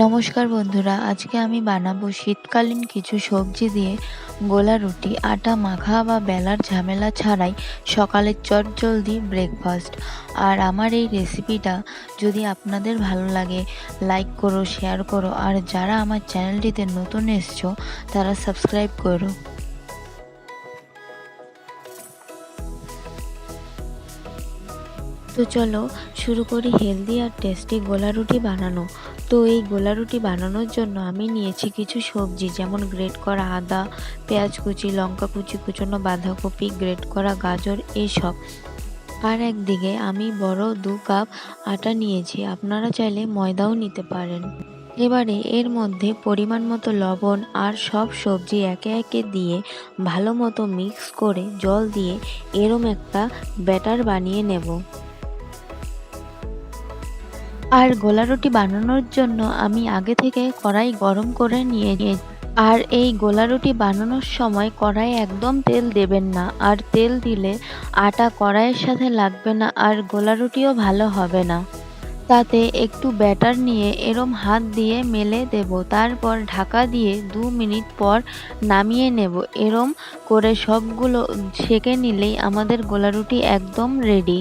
নমস্কার বন্ধুরা, আজকে আমি বানাবো শীতকালীন কিছু সবজি দিয়ে গোলা রুটি, আটা মাখা বা বেলার ঝামেলা ছাড়াই সকালের চটজলদি ব্রেকফাস্ট আর আমার এই রেসিপিটা যদি আপনাদের ভালো লাগে লাইক করো শেয়ার করো, আর যারা আমার চ্যানেলটিতে নতুন এসছো, তারা সাবস্ক্রাইব করো। তো চলো, শুরু করি হেলদি আর টেস্টি গোলা রুটি বানানো। তো এই গোলা রুটি বানানোর জন্য আমি নিয়েছি কিছু সবজি, যেমন গ্রেট করা আদা, পেঁয়াজ কুচি, লঙ্কা কুচি, কুচনো বাঁধাকপি গ্রেট করা গাজর এইসব আর একদিকে আমি বড় দু কাপ আটা নিয়েছি, আপনারা চাইলে ময়দাও নিতে পারেন। এবারে এর মধ্যে পরিমাণ মতো লবণ আর সব সবজি একে একে দিয়ে ভালো মতো মিক্স করে জল দিয়ে এরম একটা ব্যাটার বানিয়ে নেব। আর গোলা রুটি বানানোর জন্য আমি আগে থেকে কড়াই গরম করে নিয়ে নিয়ে আর এই গোলা রুটি বানানোর সময় কড়াই একদম তেল দেবেন না। আর তেল দিলে আটা কড়াইয়ের সাথে লাগবে না আর গোলা রুটিও ভালো হবে না। তাতে একটু ব্যাটার নিয়ে এরম হাত দিয়ে মেলে দেব। তারপর ঢাকা দিয়ে দু মিনিট পর নামিয়ে নেব। এরম করে সবগুলো সেকে নিলেই আমাদের গোলা রুটি একদম রেডি